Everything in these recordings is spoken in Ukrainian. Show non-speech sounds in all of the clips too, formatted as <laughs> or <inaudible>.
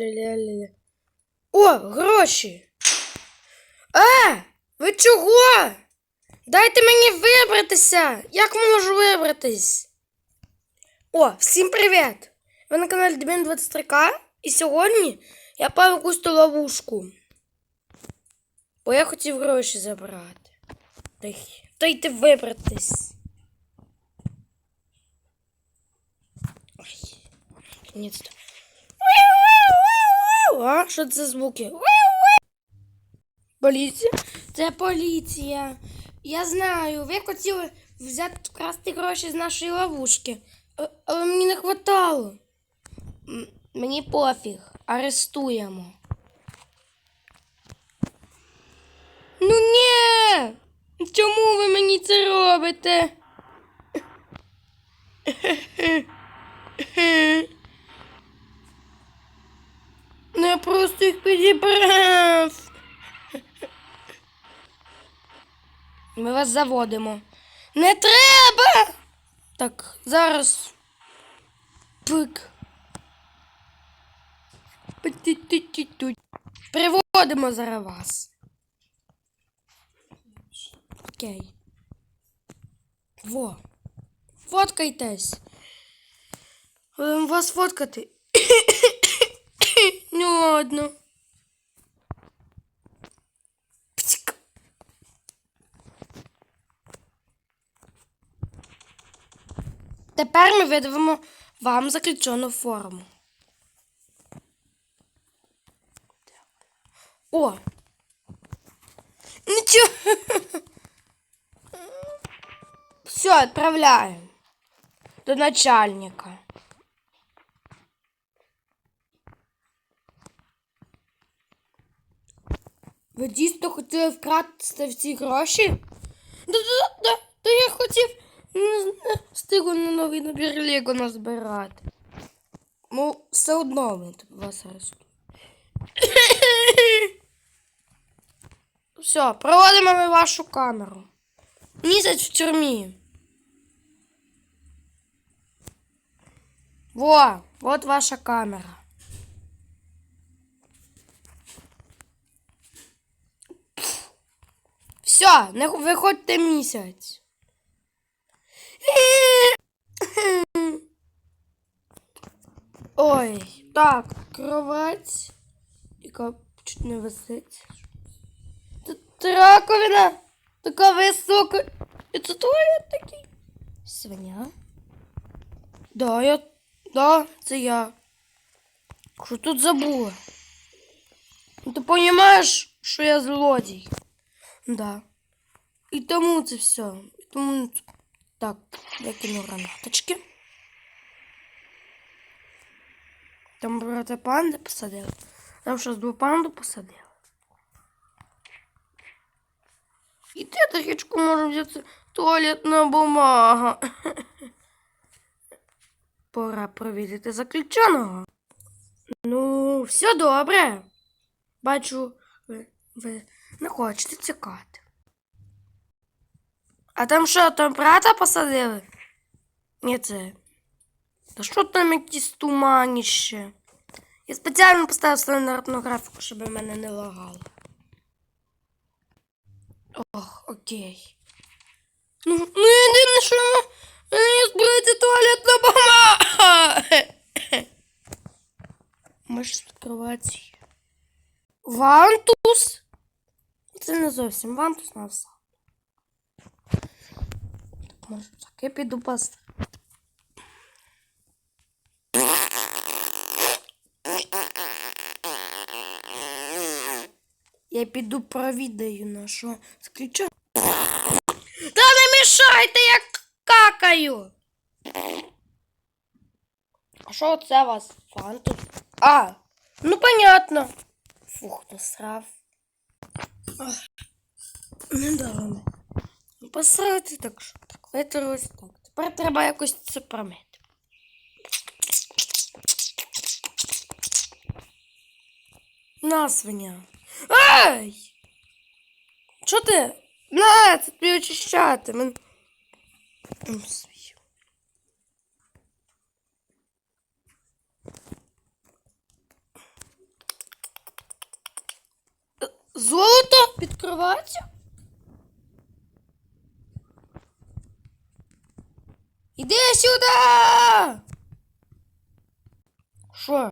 Ля-ля-ля. О, гроші. Е, ви чого? Дайте мені вибратися. Як можу вибратись? О, всім привіт! Ви на каналі Дмін 23К і сьогодні я пав якусь ловушку. Бо я хотів гроші забрати. Дай- Дайте вибратись. Ой, наконец-то. А, що це звуки? Поліція? Це поліція. Я знаю, ви хотіли взяти вкрасти гроші з нашої ловушки, але мені не хватало. Мені пофіг, арестуємо. Ну ні! Чому ви мені це робите? <laughs> Ну просто їх підібрав. Ми вас заводимо. Не треба. Так, зараз. Пик. Приводимо зараз вас. Окей. Во. Фоткайтесь. Будемо вас фоткати. Не ладно. Птик. Тепер ми видавимо вам заключену форму. О! Нічого. Все, відправляємо. До начальника. Ви дійсно хотіли вкрасти всі гроші? Да, да, да, да я хотів не встигу на новий набір Лего назбирати. Ну, все одно ми вас арестуємо. Все, проводимо ми вашу камеру. Місяць в тюрмі. Во, от ваша камера. Все, не виходьте місяць. Ой, так, кровать. Яка чуть не висить. Тут раковина. Така висока. І це туалет такий. Свиня. Да, я. Да, це я. Що тут забула? Ну, Ти розумієш, що я злодій? Да. І тому це все. І тому так, я кину гранаточки. Там брата панди посадили. Там щось дву панду посадили. І де тарічку може взяти туалетна бумага. <laughs> Пора провідати заключеного. Ну, все добре. Бачу, ви, ви не хочете цікати. А там що, там брата посадили? Ні, це. Та що там якісь туманіще? Я спеціально поставив стандартну графіку, щоб мене не лагало. Ох, окей. Ну, ну єдине, що мені збирається туалетна бумага. Можеш відкривати. Вантус? Це не зовсім вантус на все. Може, я піду пасти. Я піду провідаю нашого заключення. Та не мішайте, я какаю. А що це у вас? Фантус? А, ну понятно. Фух, насрав. Не дали. Посрати так що так. Витрус так. Тепер треба якось це промити. На свиня. Ай! Що ти? На, це тобі очищати. Мен... Золото під кроватю? Іди сюди! Що?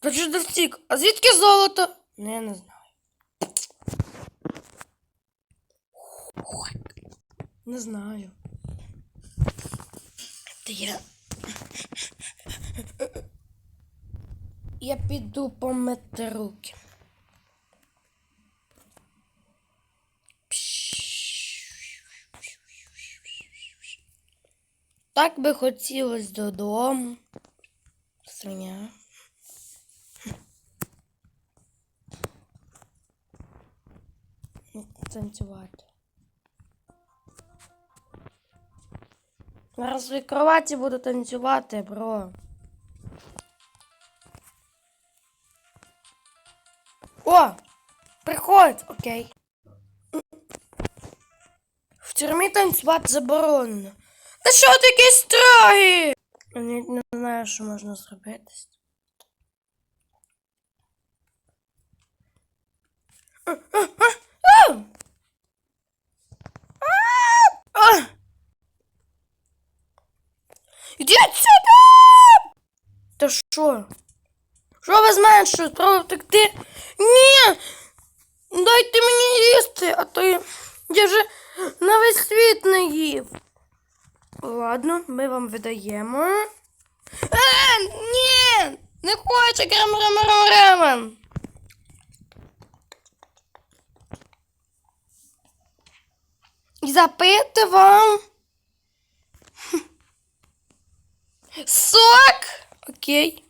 Та чи достиг? А звідки золото? Не, не знаю. Не знаю. Та я. Я піду помити руки. Так би хотілося додому. Свиня. Ну, Танцювати. На своїй кроваті буду танцювати, бро. О! Приходь, окей. В тюрмі танцювати заборонено. Та що такі строгі? Навіть не знаю, що можна зробити. Ідіть сюди! Та що? Що ви що справа втекти? Ні! Дайте мені їсти, а то я, я вже на весь світ не їв. Ладно, ми вам видаємо. А, ні! Не хоче крем рем рем ремен. Запити. Сок? Окей.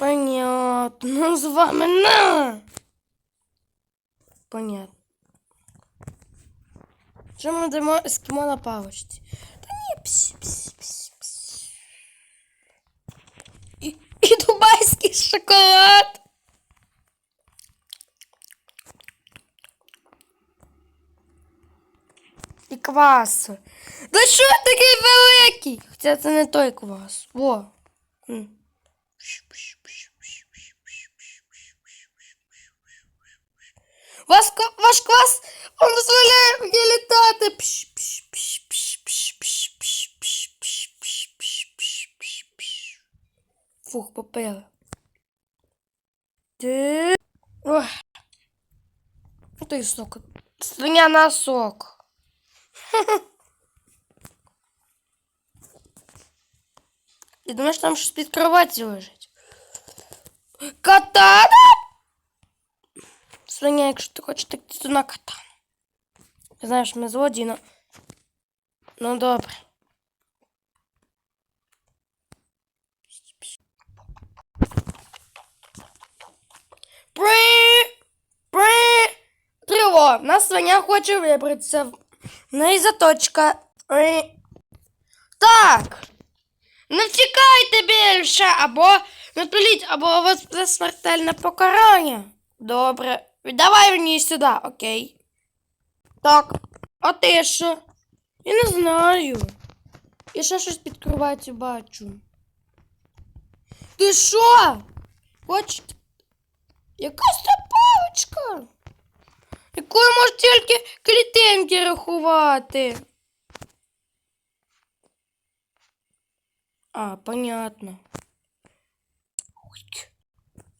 Понятно. З вами на. Понятно. Що ми дамо ескімо на паличці? Та ні, пс, пс, пс, пс. І, і дубайський шоколад. І квас. Да що такий великий? Хоча це не той квас. Во. М. Ваш, ка- ваш клас он дозволяє мені літати. Пш, пш, пш, пш, пш, пш, пш, пш, пш, пш, пш, пш, пш, пш. Фух, попили. Ти... Ох. Ну той сок. Свиня на сок. Ти думаєш, там щось під кроваттю лежить? Катана? Свиня, якщо ти хочеш, так ти на катану. Я знаю, що ми злодії, но... Ну добре. При... При... Триво. Нас свиня хоче вибратися. В неї заточка. При... Так. Не втікайте більше, або не пиліть, або у вас буде смертельне покарання. Добре. Віддавай мені сюди, окей. Так. А ти що? Я не знаю. Я ще щось під кроваттю бачу. Ти що? Хоч. Якась це паличка. Якою можна тільки клітинки рахувати. А, понятно. Ой.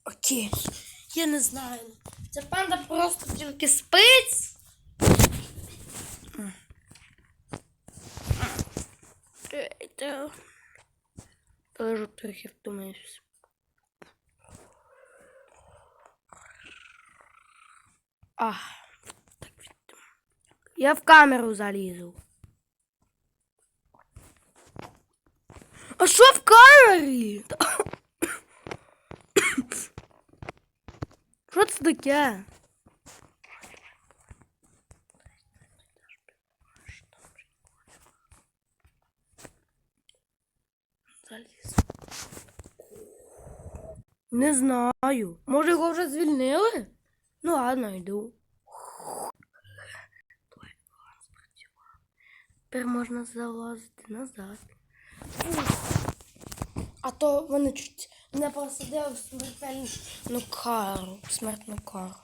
Окей. Я не знаю. Ця панда просто тільки спить. Чекайте. Полежу трохи втомився. А, так від- Я в камеру залізу. А що в камері? Що це таке? Не знаю. Може його вже звільнили? Ну ладно, йду. Тепер можна залазити назад. А то вони чуть не посадили смертельну кару. Смертну кару.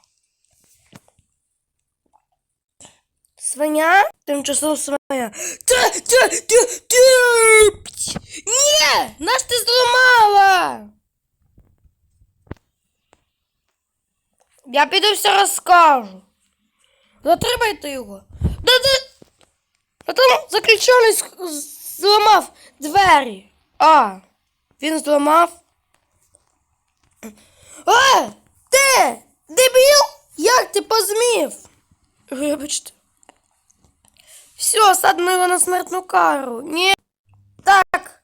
Свиня? Тимчасово свиня. Та, та, та, пч. Ні! Наш ти зламала! Я піду все розкажу. Затримайте його. Да, да. А там заключений з- з- зламав двері. А, він зламав. А! Ти! Дебіл! Як ти позмів? Вибачте. Все, садимо його на смертну кару. Ні. Так.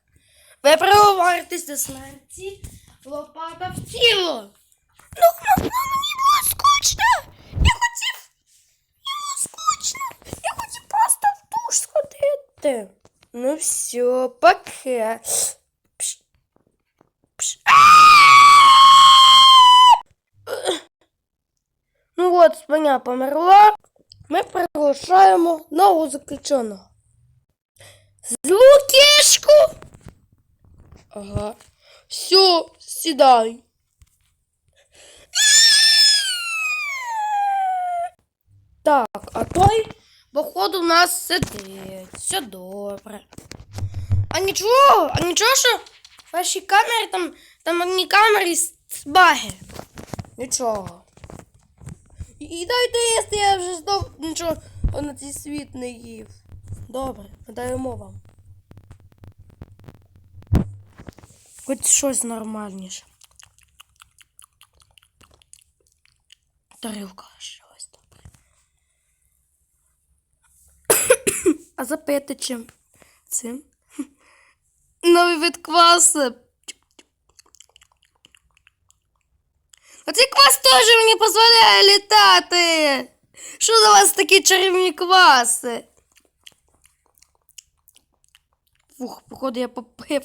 Ви приговоритесь до смерті. Лопата в тіло. Ну, ну, ну, мені було скучно. Я хотів. Мені було скучно. Я хотів просто в душ сходити. Ну все, пока. Пш. Пш. Ну от, свиня померла. Ми приглашаємо нового заключеного. Злу кішку. Ага. Все, сідай. Так, а той, походу, у нас сидить. Все добре. А нічого, а нічого, що ваші камери там, там одні камери з з баги. Нічого. І, дайте їсти, я вже знов нічого на цей світ не їв. Добре, даємо вам. Хоч щось нормальніше. Тарілка щось добре. А запити чим? Цим? <laughs> Новий вид квасу. А цей квас теж мені дозволяє літати. Що за вас такі чарівні кваси? Фух, походу я попив.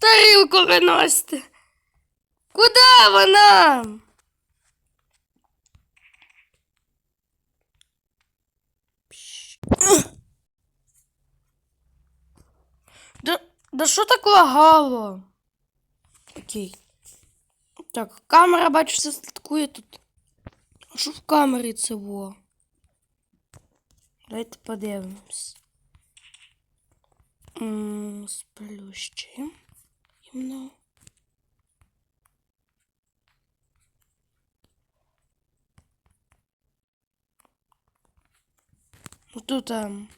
Тарілку виносите. Куда вона? Да, да що так лагало? Окей. Так, камера, бачу, все слідкує тут. А що в камері це було? Давайте подивимось. Сплющуємо. Імно. Ну тут ем.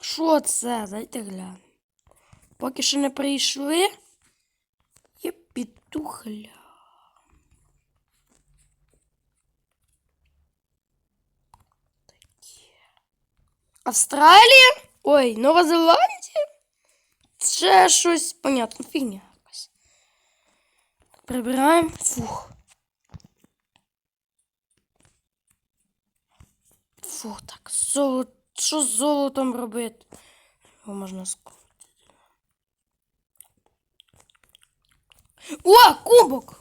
Що це? Дайте глянемо. Поки що не прийшли. Я піду. Таке. Австралія? Ой, Нова Зеландія? Ще щось понятно, фігня якась. Прибираємо. Фух. Фух, так, золото. Що з золотом робити? Його можна скрутити. О, кубок!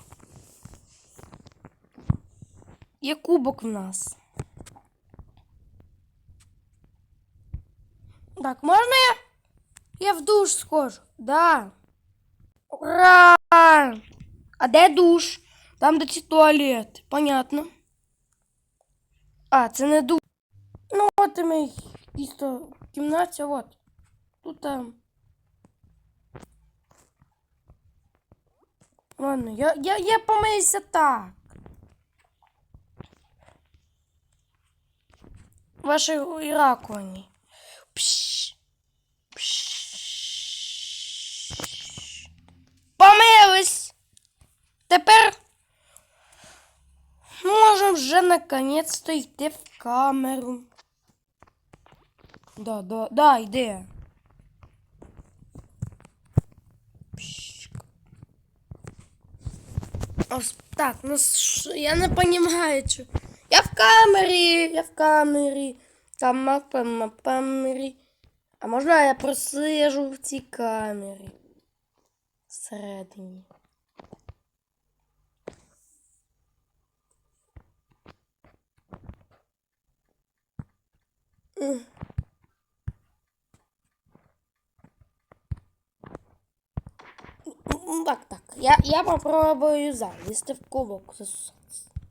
Є кубок в нас. Так, можна я? Я в душ схожу. Да. Ура! А де душ? Там де ці туалети. Понятно. А, це не душ. Ну, от і ми чисто в кімнаті, от. Тут там. Ладно, я, я, я помиюся так. Ваші раковині. Помились. Тепер можемо вже наконець-то йти в камеру. Да, да, да, йди. Пш. Ось так, ну я не понимаю, що. Я в камері, я в камері. Там мапа, камері. А можна я просижу в цій камері? Всередині. Ех. Ну так, так. Я, я попробую залізти в кубок засосатися.